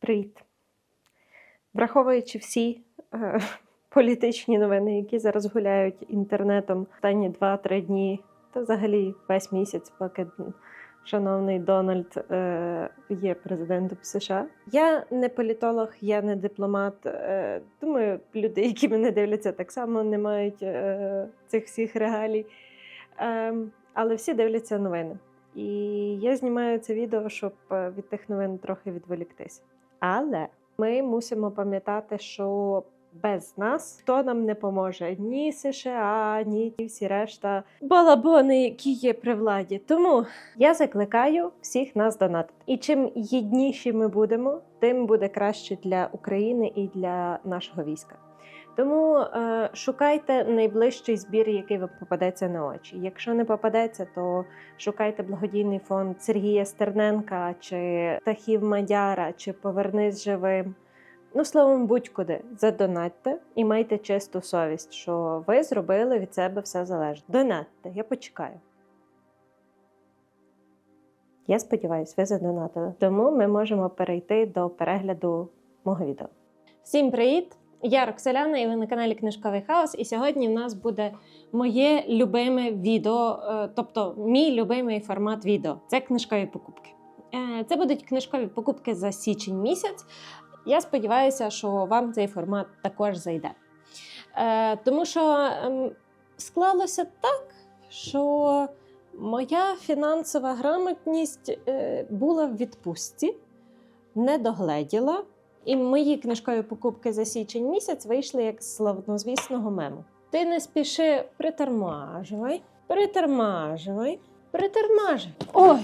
Привіт. Враховуючи всі е, політичні новини, які зараз гуляють інтернетом останні 2-3 дні, та взагалі весь місяць, поки шановний Дональд е, є президентом США. Я не політолог, я не дипломат. Е, думаю, люди, які мене дивляться, так само не мають е, цих всіх регалій. Е, але всі дивляться новини. І я знімаю це відео, щоб е, від тих новин трохи відволіктися. Але ми мусимо пам'ятати, що без нас хто нам не поможе ні США, ні всі решта балабони, які є при владі. Тому я закликаю всіх нас донатити. І чим єдніші ми будемо, тим буде краще для України і для нашого війська. Тому е, шукайте найближчий збір, який вам попадеться на очі. Якщо не попадеться, то шукайте благодійний фонд Сергія Стерненка чи Тахів Мадяра, чи Повернись живим. Ну, словом, будь-куди задонатьте і майте чисту совість, що ви зробили від себе все залежне. Донатьте, я почекаю. Я сподіваюся, ви задонатили. Тому ми можемо перейти до перегляду мого відео. Всім привіт! Я Роксоляна, і ви на каналі Книжковий Хаос. І сьогодні в нас буде моє любиме відео, е, тобто мій любимий формат відео це книжкові покупки. Е, Це будуть книжкові покупки за січень місяць. Я сподіваюся, що вам цей формат також зайде. Е, Тому що ем, склалося так, що моя фінансова грамотність була в відпустці, не догледіла. І мої книжкові покупки за січень місяць вийшли як славнозвісного мему. Ти не спіши, притормажувай, притормажувай, притормажуй. Ой.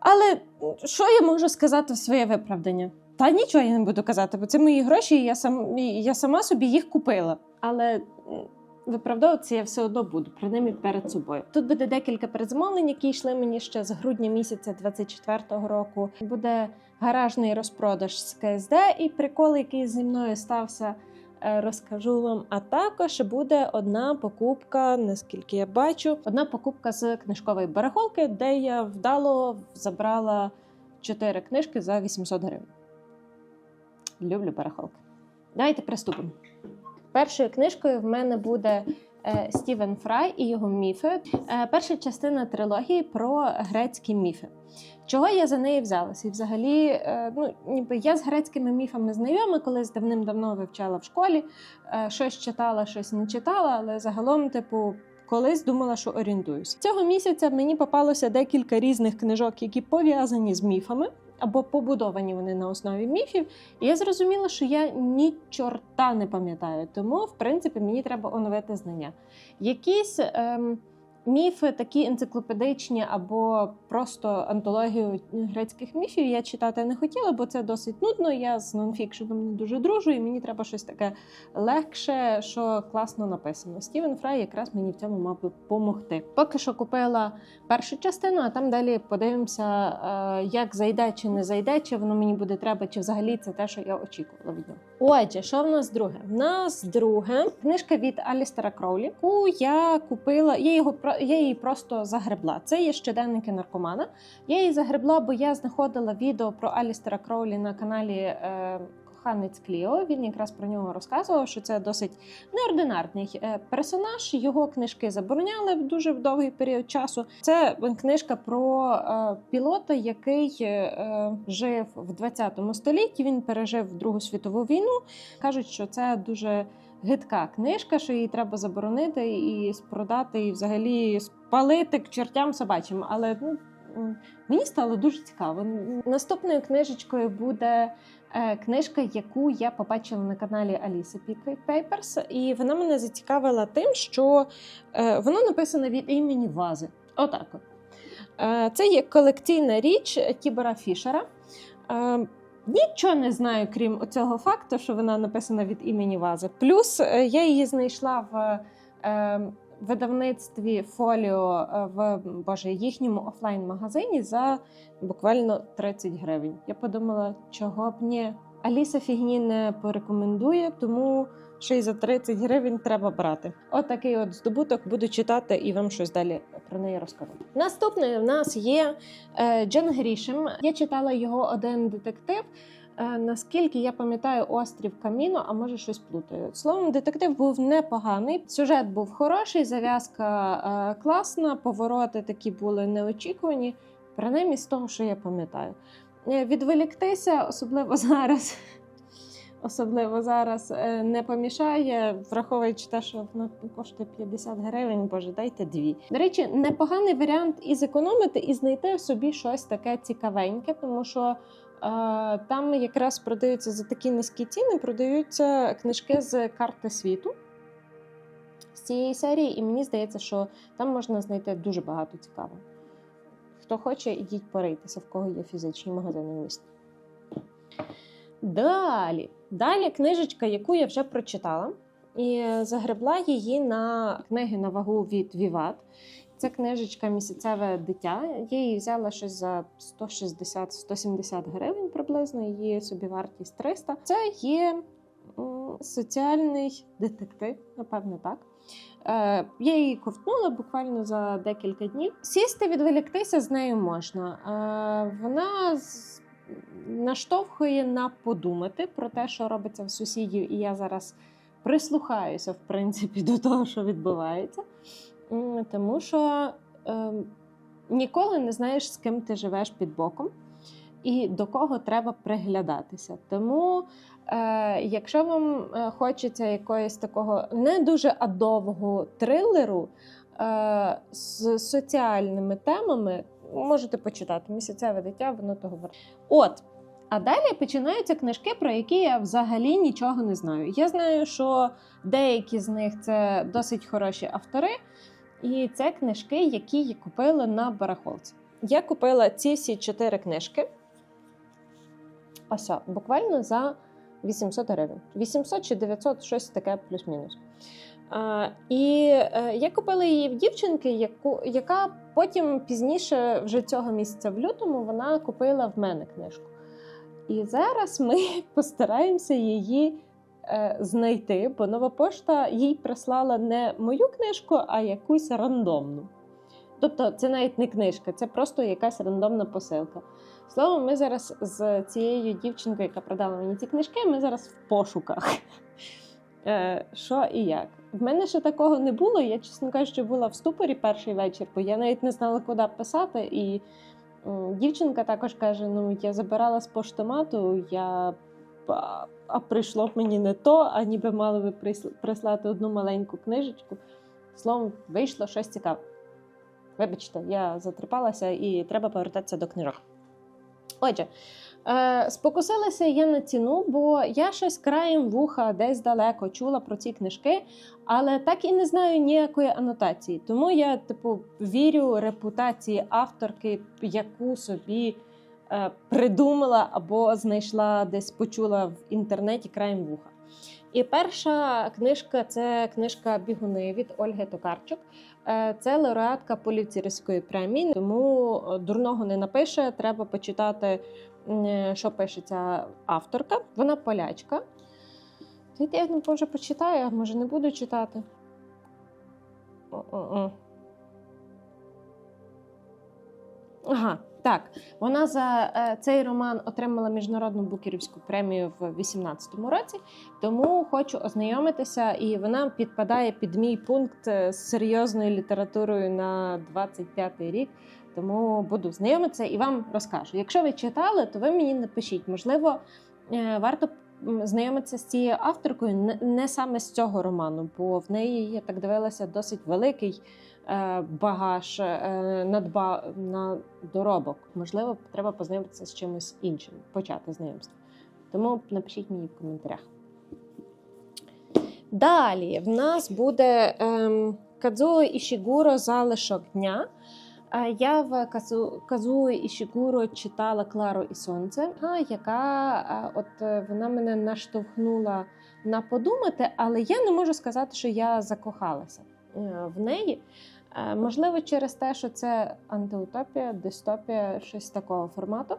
Але що я можу сказати в своє виправдання? Та нічого я не буду казати, бо це мої гроші, і я, сам, я сама собі їх купила. Але виправдовуватися я все одно буду, принаймні перед собою. Тут буде декілька передзамовлень, які йшли мені ще з грудня місяця 24-го року. Буде гаражний розпродаж з КСД і прикол, який зі мною стався. е, Розкажу вам, а також буде одна покупка, наскільки я бачу, одна покупка з книжкової барахолки, де я вдало забрала чотири книжки за 800 гривень. Люблю барахолки. Давайте приступимо. Першою книжкою в мене буде е, Стівен Фрай і його міфи. Е, перша частина трилогії про грецькі міфи. Чого я за неї взялася? І взагалі, е, ну, ніби я з грецькими міфами знайома, колись давним-давно вивчала в школі, щось читала, щось не читала, але загалом, типу. Колись думала, що орієнтуюся. Цього місяця мені попалося декілька різних книжок, які пов'язані з міфами або побудовані вони на основі міфів. І я зрозуміла, що я ні чорта не пам'ятаю. Тому, в принципі, мені треба оновити знання. Якісь ем, міфи, такі енциклопедичні або просто антологію грецьких міфів я читати не хотіла, бо це досить нудно. Я з нонфікшеном не дуже дружу, і мені треба щось таке легше, що класно написано. Стівен Фрай якраз мені в цьому мав би допомогти. Поки що купила першу частину, а там далі подивимося, е, як зайде чи не зайде, чи воно мені буде треба, чи взагалі це те, що я очікувала від нього. Отже, що в нас друге? В нас друге книжка від Алістера Кроулі, яку я купила. Я його про- я її просто загребла. Це є щоденники наркомана. Я її загребла, бо я знаходила відео про Алістера Кроулі на каналі. Е, Коханець Кліо, він якраз про нього розказував, що це досить неординарний е, персонаж. Його книжки забороняли в дуже довгий період часу. Це книжка про е, пілота, який е, жив в 20 столітті. Він пережив Другу світову війну. Кажуть, що це дуже гидка книжка, що її треба заборонити і спродати, і взагалі спалити к чертям собачим. Але ну. Мені стало дуже цікаво. Наступною книжечкою буде е, книжка, яку я побачила на каналі Аліси Pickwick Papers, і вона мене зацікавила тим, що е, воно написане від імені Вази. Отак. от. Е, це є колекційна річ Тібора Фішера. Нічого не знаю, крім цього факту, що вона написана від імені Вази. Плюс е, я її знайшла в е, видавництві Фоліо е, в боже, їхньому офлайн-магазині за буквально 30 гривень. Я подумала, чого б ні. Аліса фігні не порекомендує, тому ще й за 30 гривень треба брати. От от здобуток буду читати і вам щось далі про неї розкажу. Наступний в нас є е, Джен Грішем. Я читала його один детектив. Е, Наскільки я пам'ятаю, острів Каміно, а може щось плутаю. Словом, детектив був непоганий. Сюжет був хороший, зав'язка е, класна, повороти такі були неочікувані. Принаймні з того, що я пам'ятаю. Відволіктися, особливо зараз. Особливо зараз е, не помішає, враховуючи те, що воно коштує 50 гривень, боже, дайте дві. До речі, непоганий варіант і зекономити, і знайти в собі щось таке цікавеньке, тому що е, там якраз продаються за такі низькі ціни, продаються книжки з карти світу з цієї серії, і мені здається, що там можна знайти дуже багато цікавого. Хто хоче, ідіть порийтеся, в кого є фізичні магазини в місті. Далі. Далі книжечка, яку я вже прочитала, і загребла її на книги на вагу від Віват. Це книжечка Місяцеве дитя. Я її взяла щось за 160-170 гривень приблизно, її собі вартість 300. Це є соціальний детектив, напевно, так. Е, я її ковтнула буквально за декілька днів. Сісти, відволіктися з нею можна. Е, вона наштовхує на подумати про те, що робиться в сусідів, і я зараз прислухаюся, в принципі, до того, що відбувається. Тому що е, ніколи не знаєш, з ким ти живеш під боком і до кого треба приглядатися. Тому, е, якщо вам е, хочеться якогось такого не дуже адового трилеру е, з соціальними темами, можете почитати місяцеве дитя, воно того варте. От. А далі починаються книжки, про які я взагалі нічого не знаю. Я знаю, що деякі з них це досить хороші автори, і це книжки, які я купила на барахолці. Я купила ці всі чотири книжки. Ось, буквально за 800 гривень. 800 чи 900, щось таке плюс-мінус. І е, я купила її в дівчинки, яку, яка потім пізніше, вже цього місяця в лютому, вона купила в мене книжку. І зараз ми постараємося її е, знайти, бо нова пошта їй прислала не мою книжку, а якусь рандомну. Тобто це навіть не книжка, це просто якась рандомна посилка. Словом, ми зараз з цією дівчинкою, яка продала мені ці книжки, ми зараз в пошуках. Е, Що і як. В мене ще такого не було. Я, чесно кажучи, була в ступорі перший вечір, бо я навіть не знала, куди писати. І дівчинка також каже: ну, я забирала з поштомату, я. А, прийшло б мені не то, а ніби мали би прислати одну маленьку книжечку. Словом, вийшло щось цікаве. Вибачте, я затріпалася і треба повертатися до книжок. Отже, спокусилася я на ціну, бо я щось краєм вуха десь далеко чула про ці книжки, але так і не знаю ніякої анотації. Тому я, типу, вірю репутації авторки, яку собі е, придумала або знайшла десь почула в інтернеті краєм вуха. І перша книжка це книжка Бігуни від Ольги Токарчук. Е, Це лауреатка Поліцерівської премії, тому е, дурного не напише. Треба почитати, е, що пише ця авторка. Вона полячка. Я не може почитаю, а може не буду читати. О-о-о. Ага, так. Вона за е, цей роман отримала міжнародну букерівську премію в 2018 році. Тому хочу ознайомитися, і вона підпадає під мій пункт е, з серйозною літературою на 25-й рік. Тому буду знайомитися і вам розкажу. Якщо ви читали, то ви мені напишіть. Можливо, е, варто знайомитися з цією авторкою не- саме з цього роману, бо в неї, я так дивилася, досить великий е, багаж е, надба на доробок. Можливо, треба познайомитися з чимось іншим, почати знайомство. Тому напишіть мені в коментарях. Далі в нас буде ем, Кадзуо Ішігуро залишок дня. Е, Я в Казу- Казуо Ішігуро читала Клару і Сонце, яка от е, вона мене наштовхнула на подумати, але я не можу сказати, що я закохалася е, в неї. Е, Можливо, через те, що це антиутопія, дистопія, щось такого формату.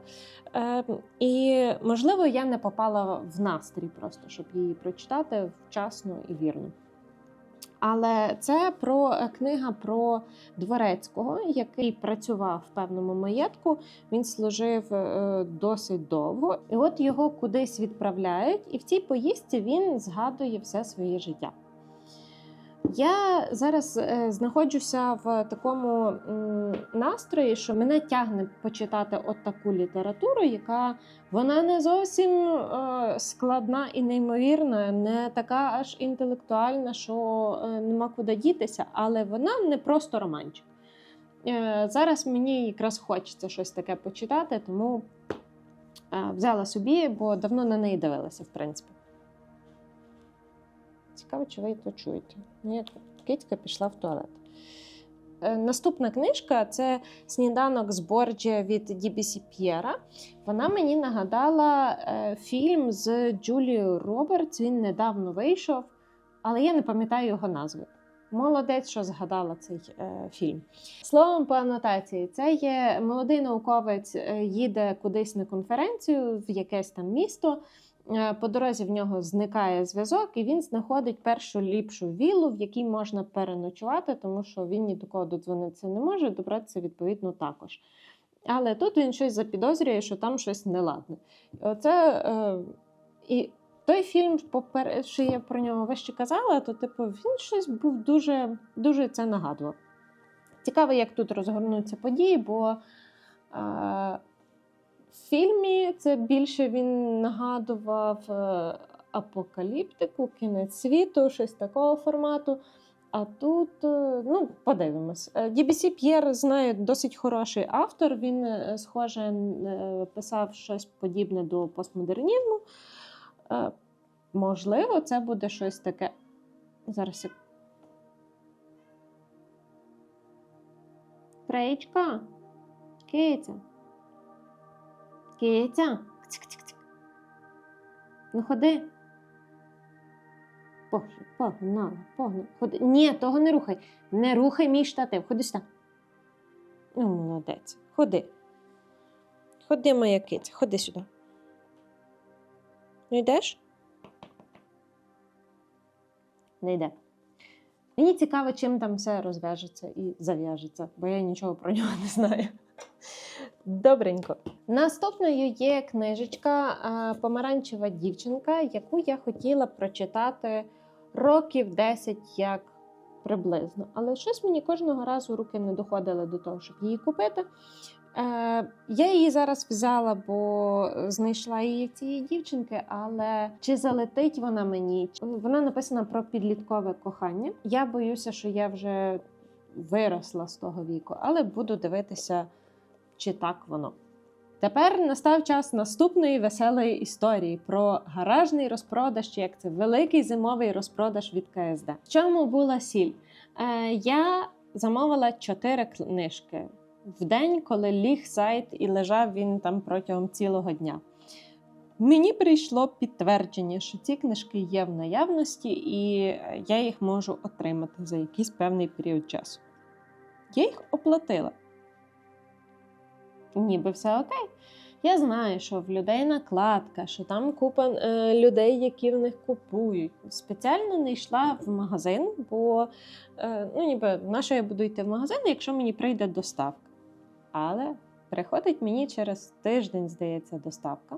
І можливо, я не попала в настрій просто, щоб її прочитати вчасно і вірно. Але це про е, книга про дворецького, який працював в певному маєтку. Він служив е, досить довго, і от його кудись відправляють, і в цій поїздці він згадує все своє життя. Я зараз е, знаходжуся в такому настрої, що мене тягне почитати от таку літературу, яка вона не зовсім е, складна і неймовірна, не така аж інтелектуальна, що е, нема куди дітися, але вона не просто романчик. Зараз мені якраз хочеться щось таке почитати, тому взяла собі, бо давно на неї дивилася, в принципі. Цікаво, чи ви то чуєте. Ні, кицька пішла в туалет. Е, Наступна книжка це сніданок з Борджія від Дібісі П'єра. Вона мені нагадала е, фільм з Джулією Робертс. Він недавно вийшов, але я не пам'ятаю його назви. Молодець, що згадала цей е, фільм. Словом, по анотації, це є молодий науковець, е, їде кудись на конференцію в якесь там місто. Е, По дорозі в нього зникає зв'язок, і він знаходить першу ліпшу віллу, в якій можна переночувати, тому що він ні до кого додзвонитися не може, добратися відповідно також. Але тут він щось запідозрює, що там щось неладне. Оце, е, і той фільм, що я про нього вище казала, то типу він щось був дуже, дуже це нагадував. Цікаво, як тут розгорнуться події, бо е, в фільмі це більше він нагадував е, апокаліптику, кінець світу, щось такого формату. А тут, е, ну, подивимось. Е, DBC П'єр знаю, досить хороший автор. Він, е, схоже, е, писав щось подібне до постмодернізму. Е, Можливо, це буде щось таке. Зараз. Фреєчка. Киця. Цик-цик-цик. Ну ходи. Боже, погнала, погнала. Ходи. Ні, того не рухай. Не рухай мій штатив. Ходи сюди. Ну, молодець. Ходи. Ходи, моя киця, ходи сюди. Ну йдеш? Не йде. Мені цікаво, чим там все розв'яжеться і зав'яжеться, бо я нічого про нього не знаю. Добренько. Наступною є книжечка Помаранчева дівчинка, яку я хотіла прочитати років 10 як приблизно. Але щось мені кожного разу руки не доходили до того, щоб її купити. Е, я її зараз взяла, бо знайшла її в цієї дівчинки, але чи залетить вона мені? Вона написана про підліткове кохання. Я боюся, що я вже виросла з того віку, але буду дивитися, чи так воно. Тепер настав час наступної веселої історії про гаражний розпродаж, чи як це великий зимовий розпродаж від КСД. В чому була сіль? Е, я замовила чотири книжки в день, коли ліг сайт і лежав він там протягом цілого дня. Мені прийшло підтвердження, що ці книжки є в наявності, і я їх можу отримати за якийсь певний період часу. Я їх оплатила. Ніби все окей. Я знаю, що в людей накладка, що там купа е, людей, які в них купують. Спеціально не йшла в магазин, бо е, ну, ніби на що я буду йти в магазин, якщо мені прийде доставка. Але приходить мені через тиждень, здається, доставка.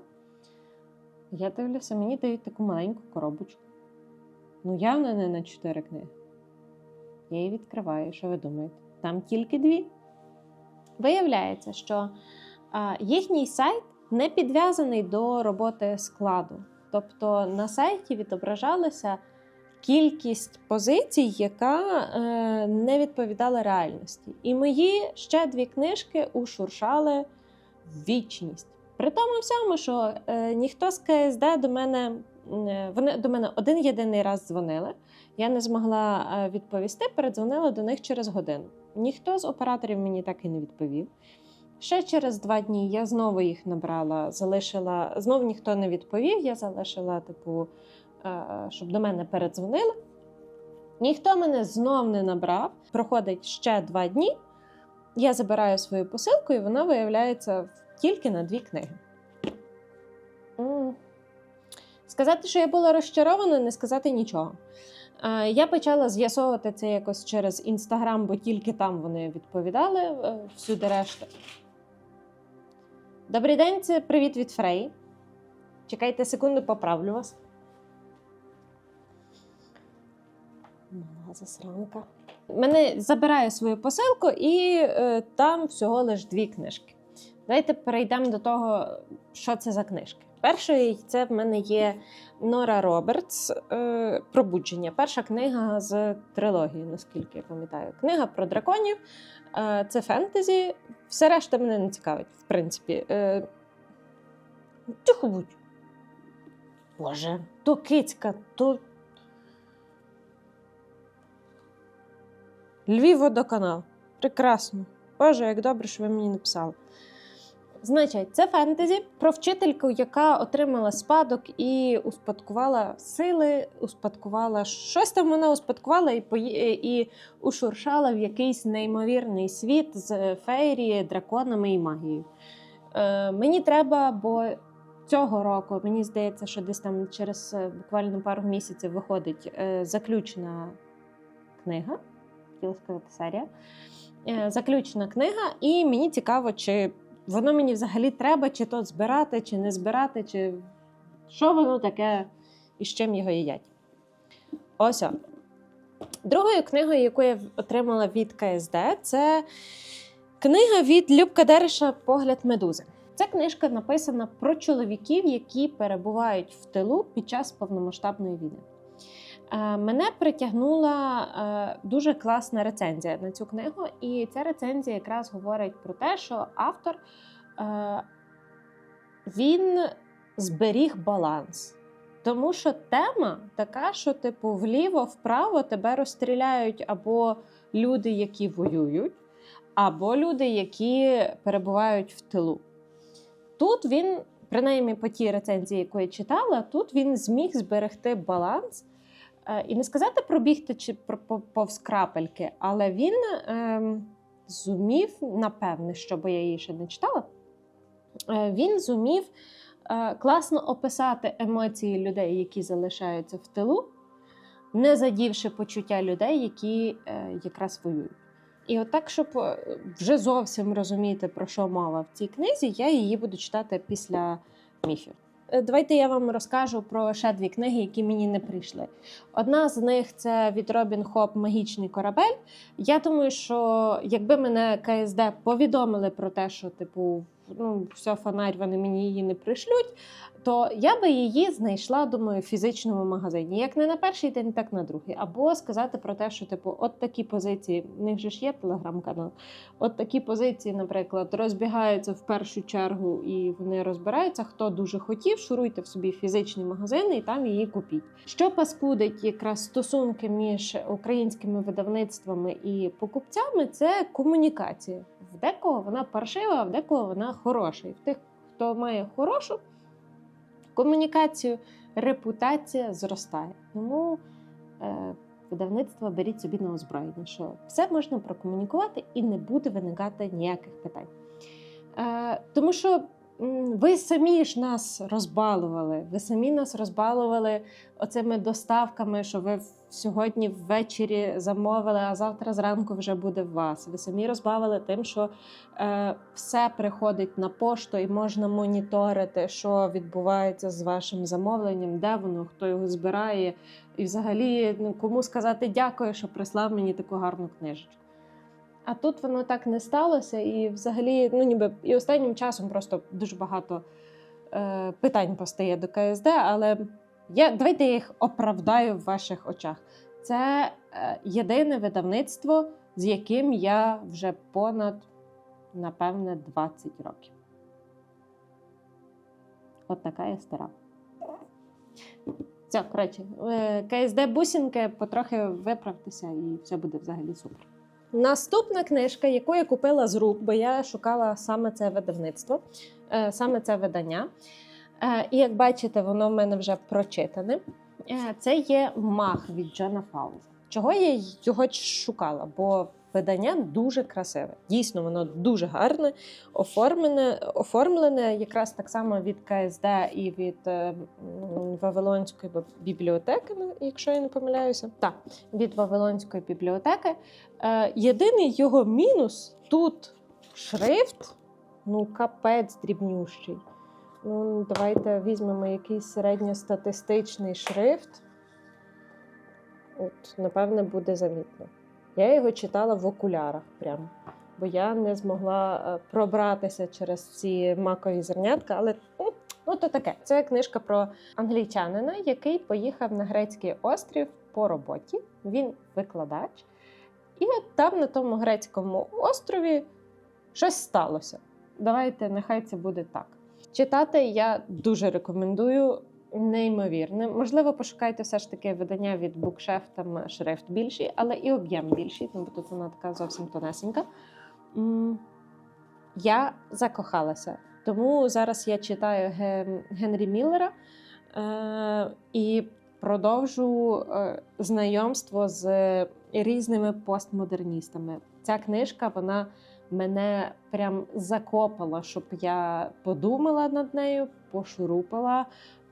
Я дивлюся, мені дають таку маленьку коробочку. Ну, явно не на чотири книги. Я її відкриваю. Що ви думаєте? Там тільки дві. Виявляється, що їхній сайт не підв'язаний до роботи складу. Тобто на сайті відображалася кількість позицій, яка е, не відповідала реальності. І мої ще дві книжки ушуршали в вічність. При тому всьому, що е, ніхто з КСД до мене вони до мене один єдиний раз дзвонили. Я не змогла е, відповісти, передзвонила до них через годину. Ніхто з операторів мені так і не відповів. Ще через два дні я знову їх набрала, залишила. Знову ніхто не відповів. Я залишила, типу, е, щоб до мене передзвонили. Ніхто мене знов не набрав. Проходить ще два дні. Я забираю свою посилку, і вона виявляється тільки на дві книги. Сказати, що я була розчарована, не сказати нічого. Е, Я почала з'ясовувати це якось через інстаграм, бо тільки там вони відповідали е, всюди решта. Добрий день, це привіт від Фрей. Чекайте секунду, поправлю вас. Мала засранка. Мене забирає свою посилку, і е, там всього лиш дві книжки. Давайте перейдемо до того, що це за книжки. Першою це в мене є Нора Робертс е, Пробудження. Перша книга з трилогії, наскільки я пам'ятаю. Книга про драконів. Е, це фентезі. Все решта мене не цікавить, в принципі. Е, тихо будь. Боже, то кицька, то. Львів водоканал. Прекрасно. Боже, як добре, що ви мені написали. Значить, це фентезі про вчительку, яка отримала спадок і успадкувала сили, успадкувала щось там вона успадкувала і пої- і ушуршала в якийсь неймовірний світ з феєрії, драконами і магією. Е, мені треба, бо цього року, мені здається, що десь там через е, буквально пару місяців виходить е, заключна книга, хотіла сказати серія. Е, заключна книга, і мені цікаво, чи воно мені взагалі треба, чи то збирати, чи не збирати, чи що воно таке і з чим його їдять. Ось. о. Другою книгою, яку я отримала від КСД, це книга від Любка Дереша Погляд медузи. Ця книжка написана про чоловіків, які перебувають в тилу під час повномасштабної війни. Е, Мене притягнула е, дуже класна рецензія на цю книгу, і ця рецензія якраз говорить про те, що автор е, він зберіг баланс. Тому що тема така, що, типу, вліво-вправо тебе розстріляють або люди, які воюють, або люди, які перебувають в тилу. Тут він, принаймні по тій рецензії, яку я читала, тут він зміг зберегти баланс. Е, І не сказати пробігти чи повз крапельки, але він ем, зумів, напевне, що бо я її ще не читала, е, він зумів е, класно описати емоції людей, які залишаються в тилу, не задівши почуття людей, які е, якраз воюють. І от так, щоб е, вже зовсім розуміти, про що мова в цій книзі, я її буду читати після міфів. Е, Давайте я вам розкажу про ще дві книги, які мені не прийшли. Одна з них це від Робін Хоп Магічний корабель. Я думаю, що якби мене КСД повідомили про те, що типу, ну все, фонарь, вони мені її не пришлють, то я би її знайшла, думаю, в фізичному магазині. Як не на перший день, так на другий. Або сказати про те, що типу, от такі позиції, в них же ж є телеграм-канал. От такі позиції, наприклад, розбігаються в першу чергу і вони розбираються. Хто дуже хотів, шуруйте в собі фізичні магазини і там її купіть. Що паскудить якраз стосунки між українськими видавництвами і покупцями, це комунікація. В декого вона паршива, а в декого вона хороша. І в тих, хто має хорошу комунікацію, репутація зростає. Тому е, видавництво беріть собі на озброєння, що все можна прокомунікувати і не буде виникати ніяких питань. Е, тому що ви самі ж нас розбалували, ви самі нас розбалували оцими доставками, що ви сьогодні ввечері замовили, а завтра зранку вже буде в вас. Ви самі розбавили тим, що е, все приходить на пошту і можна моніторити, що відбувається з вашим замовленням, де воно, хто його збирає, і взагалі ну, кому сказати дякую, що прислав мені таку гарну книжечку. А тут воно так не сталося, і взагалі, ну ніби і останнім часом просто дуже багато е, питань постає до КСД, але я, давайте їх оправдаю в ваших очах. Це е, єдине видавництво, з яким я вже понад, напевне, 20 років. От така я стара. Все, коротше, е, КСД бусинки, потрохи виправтеся і все буде взагалі супер. Наступна книжка, яку я купила з рук, бо я шукала саме це видавництво, е, саме це видання. Е, І як бачите, воно в мене вже прочитане. Е, Це є мах від Джона Фаула. Чого я його шукала? Бо видання дуже красиве. Дійсно, воно дуже гарне, оформлене, оформлене якраз так само від КСД і від е, Вавилонської бібліотеки, ну, якщо я не помиляюся. Так, від Вавилонської бібліотеки. Е, єдиний його мінус тут шрифт, ну капець дрібнющий. Ну, давайте візьмемо якийсь середньостатистичний шрифт. От, напевне, буде замітно. Я його читала в окулярах прямо, бо я не змогла е, пробратися через ці макові зернятка, але ну то таке. Це книжка про англійчанина, який поїхав на грецький острів по роботі. Він викладач. І от там, на тому грецькому острові, щось сталося. Давайте, нехай це буде так. Читати я дуже рекомендую. Неймовірне. Можливо, пошукайте все ж таки видання від Bookshelf, там шрифт більший, але і об'єм більший, тому тут вона така зовсім тонесенька. Я закохалася. Тому зараз я читаю Генрі Міллера е, і продовжу е, знайомство з різними постмодерністами. Ця книжка вона мене прям закопала, щоб я подумала над нею, пошурупала,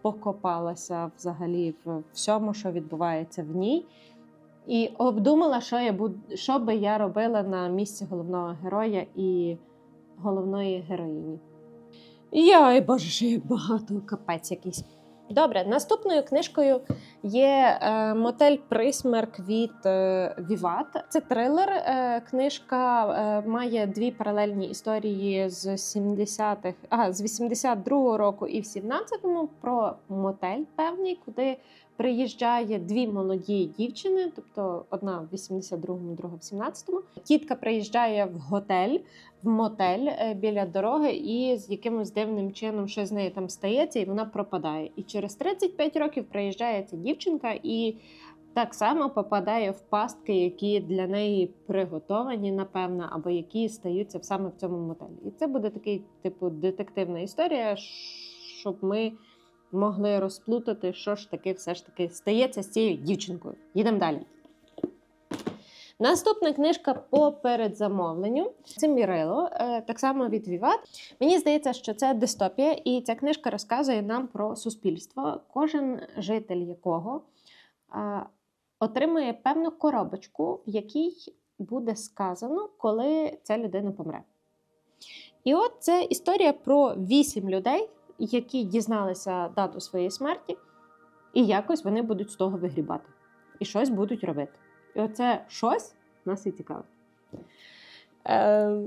покопалася взагалі в всьому, що відбувається в ній. І обдумала, що я буд... що би я робила на місці головного героя і головної героїні. Йой, боже, що я багато капець якийсь. Добре, наступною книжкою є е, мотель Присмерк від е, Віват. Це трилер. Е, книжка е, має дві паралельні історії з 70-х, а з 82-го року і в 17-му про мотель певний, куди приїжджає дві молоді дівчини, тобто одна в 82-му, друга в 17-му. Тітка приїжджає в готель, в мотель е, біля дороги, і з якимось дивним чином щось з нею там стається, і вона пропадає. І через 35 років приїжджає ця дівчинка і. Так само попадає в пастки, які для неї приготовані, напевно, або які стаються саме в цьому мотелі. І це буде такий, типу, детективна історія, щоб ми могли розплутати, що ж таки все ж таки стається з цією дівчинкою. Їдемо далі. Наступна книжка по передзамовленню. Це Мірило, е, так само від Віват. Мені здається, що це дистопія, і ця книжка розказує нам про суспільство, кожен житель якого отримує певну коробочку, в якій буде сказано, коли ця людина помре. І от це історія про вісім людей, які дізналися дату своєї смерті, і якось вони будуть з того вигрібати. І щось будуть робити. І оце щось нас і цікавить. Е,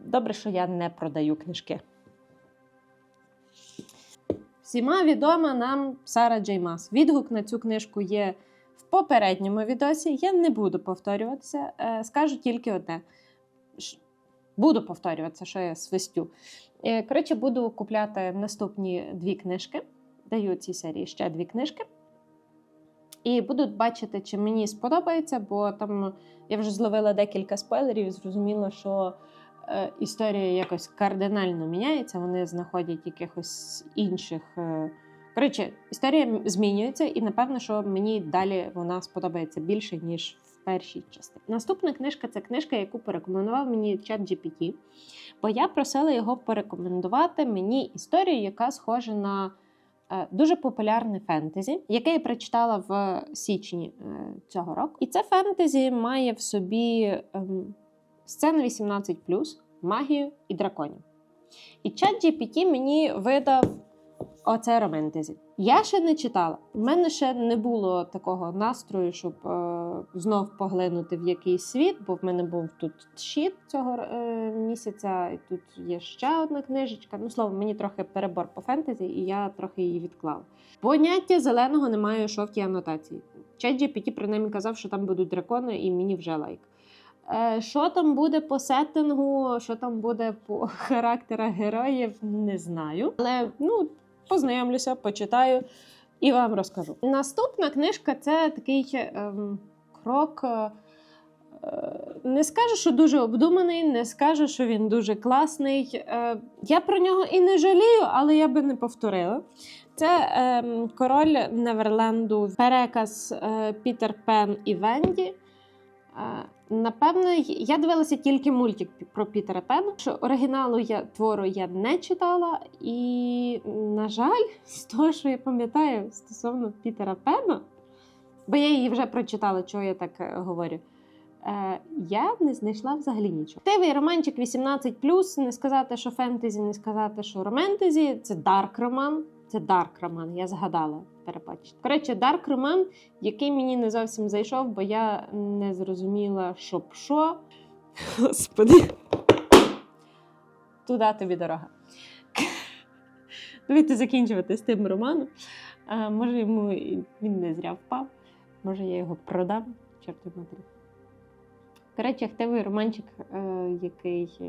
добре, що я не продаю книжки. Всіма відома нам Сара Джеймас. Відгук на цю книжку є в попередньому відосі. Я не буду повторюватися. Е, скажу тільки одне. Буду повторюватися, що я свистю. Е, Коротше, буду купляти наступні дві книжки. Даю цій серії ще дві книжки. І буду бачити, чи мені сподобається, бо там я вже зловила декілька спойлерів і зрозуміла, що е, історія якось кардинально міняється. Вони знаходять якихось інших. Е... Коротше, історія змінюється, і напевно, що мені далі вона сподобається більше, ніж першій частині. Наступна книжка це книжка, яку порекомендував мені чат GPT, бо я просила його порекомендувати мені історію, яка схожа на е, дуже популярне фентезі, яке я прочитала в січні е, цього року. І це фентезі має в собі ем, сцени 18, магію і драконів. І чат GPT мені видав оце романтезі. Я ще не читала. У мене ще не було такого настрою, щоб е, знов поглинути в якийсь світ, бо в мене був тут щит цього е, місяця, і тут є ще одна книжечка. Ну, словом, мені трохи перебор по фентезі, і я трохи її відклала. Поняття зеленого немає у шовтій анотації. Чат GPT принаймні казав, що там будуть дракони, і мені вже лайк. Е, Що там буде по сеттингу, що там буде по характерах героїв, не знаю. Але ну, познайомлюся, почитаю і вам розкажу. Наступна книжка це такий ем, крок е, Е, Не скажу, що дуже обдуманий, не скажу, що він дуже класний. Е, Я про нього і не жалію, але я би не повторила. Це ем, король Неверленду, переказ Пітер Пен і Венді. Напевно, я дивилася тільки мультик про Пітера Пена. Що оригіналу я твору я не читала, і, на жаль, з того, що я пам'ятаю стосовно Пітера Пена, бо я її вже прочитала, чого я так е, говорю. Е, я не знайшла взагалі нічого. Тивий романчик 18+, не сказати, що фентезі, не сказати, що романтезі. Це дарк роман. Це дарк роман, я згадала. Перепачте. Коротше, дарк роман, який мені не зовсім зайшов, бо я не зрозуміла, що що. Господи. Туди тобі дорога. Давайте закінчувати з тим романом. А, може, йому він не зря впав. Може, я його продам. Чорти матері. Коротше, хтивий романчик, е, який е,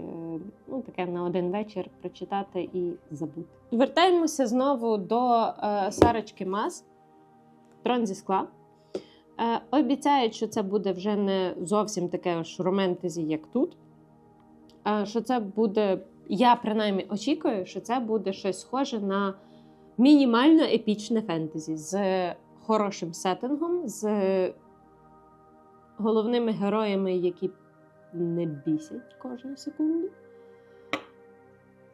ну, таке на один вечір прочитати і забути. Вертаємося знову до е, Сарочки Мас. Трон зі скла. Обіцяють, що це буде вже не зовсім таке ж романтезі, як тут. Що це буде, я принаймні очікую, що це буде щось схоже на мінімально епічне фентезі з хорошим сеттингом, з головними героями, які не бісять кожну секунду.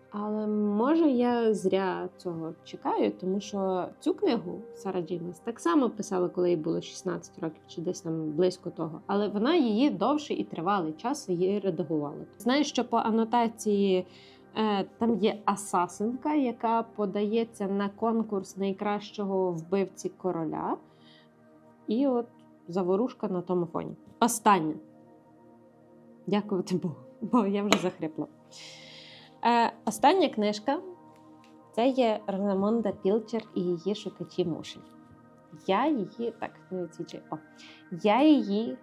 Але може я зря цього чекаю, тому що цю книгу Сара Джеймс так само писала, коли їй було 16 років, чи десь там близько того. Але вона її довший і тривалий час її редагувала. Знаю, що по анотації е, там є асасинка, яка подається на конкурс найкращого вбивці короля. І от заворушка на тому фоні. Остання. Дякувати Богу, бо я вже захрипла. Е, остання книжка це є Розамонда Пілчер і її шукачі мушель. Я її, так, о, я її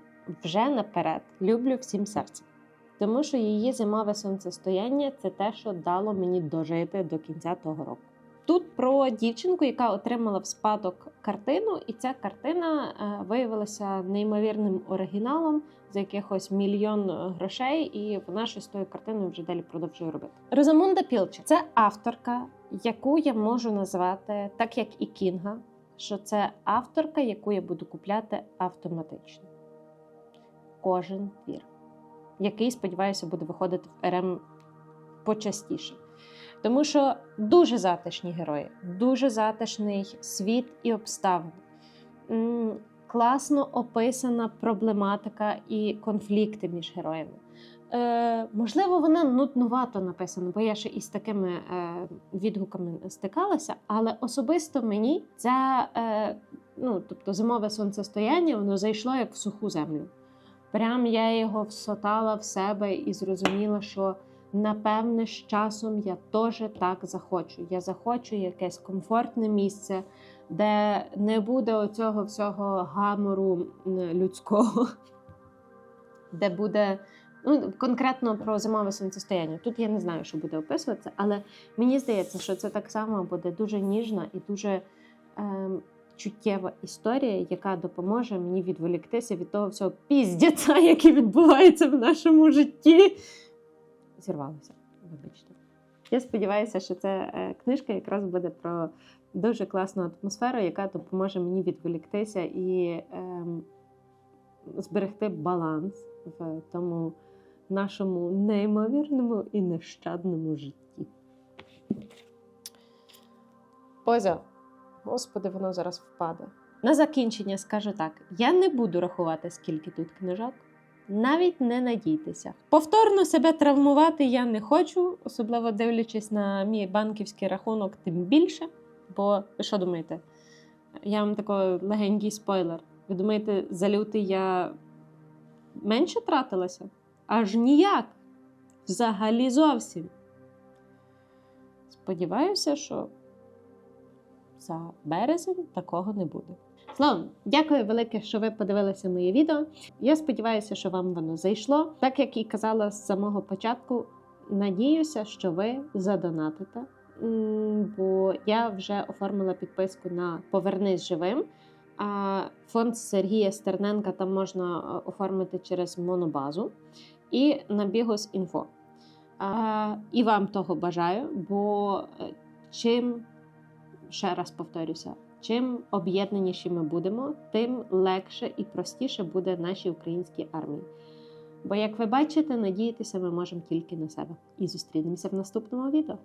вже наперед люблю всім серцем. Тому що її зимове сонцестояння це те, що дало мені дожити до кінця того року. Тут про дівчинку, яка отримала в спадок картину, і ця картина е, виявилася неймовірним оригіналом за якихось мільйон грошей, і вона щось з тою картиною вже далі продовжує робити. Розамунда Пілчер це авторка, яку я можу назвати, так як і Кінга, що це авторка, яку я буду купляти автоматично. Кожен твір, який, сподіваюся, буде виходити в РМ почастіше. Тому що дуже затишні герої, дуже затишний світ і обставини. Класно описана проблематика і конфлікти між героями. Е, можливо, вона нуднувато написана, бо я ще із такими е, відгуками стикалася, але особисто мені ця, е, ну, тобто зимове сонцестояння, воно зайшло як в суху землю. Прям я його всотала в себе і зрозуміла, що напевне, з часом я теж так захочу. Я захочу якесь комфортне місце, де не буде оцього всього гамору людського, де буде. Ну, конкретно про зимове сонцестояння. Тут я не знаю, що буде описуватися, але мені здається, що це так само буде дуже ніжна і дуже ем, чуттєва історія, яка допоможе мені відволіктися від того всього піздяця, який відбувається в нашому житті зірвалася. Вибачте. Я сподіваюся, що ця е, книжка якраз буде про дуже класну атмосферу, яка допоможе мені відволіктися і ем, зберегти баланс в тому нашому неймовірному і нещадному житті. Поза. Господи, воно зараз впаде. На закінчення скажу так: я не буду рахувати, скільки тут книжок. Навіть не надійтеся. Повторно себе травмувати я не хочу, особливо дивлячись на мій банківський рахунок, тим більше. Бо ви що думаєте? Я вам такий легенький спойлер. Ви думаєте, за лютий я менше тратилася? Аж ніяк. Взагалі зовсім. Сподіваюся, що за березень такого не буде. Словом, дякую велике, що ви подивилися моє відео. Я сподіваюся, що вам воно зайшло. Так як і казала з самого початку, надіюся, що ви задонатите. Бо я вже оформила підписку на Повернись живим. А фонд Сергія Стерненка там можна е, оформити через монобазу і на Bigos.info. А, І вам того бажаю, бо е, чим, ще раз повторюся, чим об'єднаніші ми будемо, тим легше і простіше буде нашій українській армії. Бо, як ви бачите, надіятися ми можемо тільки на себе. І зустрінемося в наступному відео.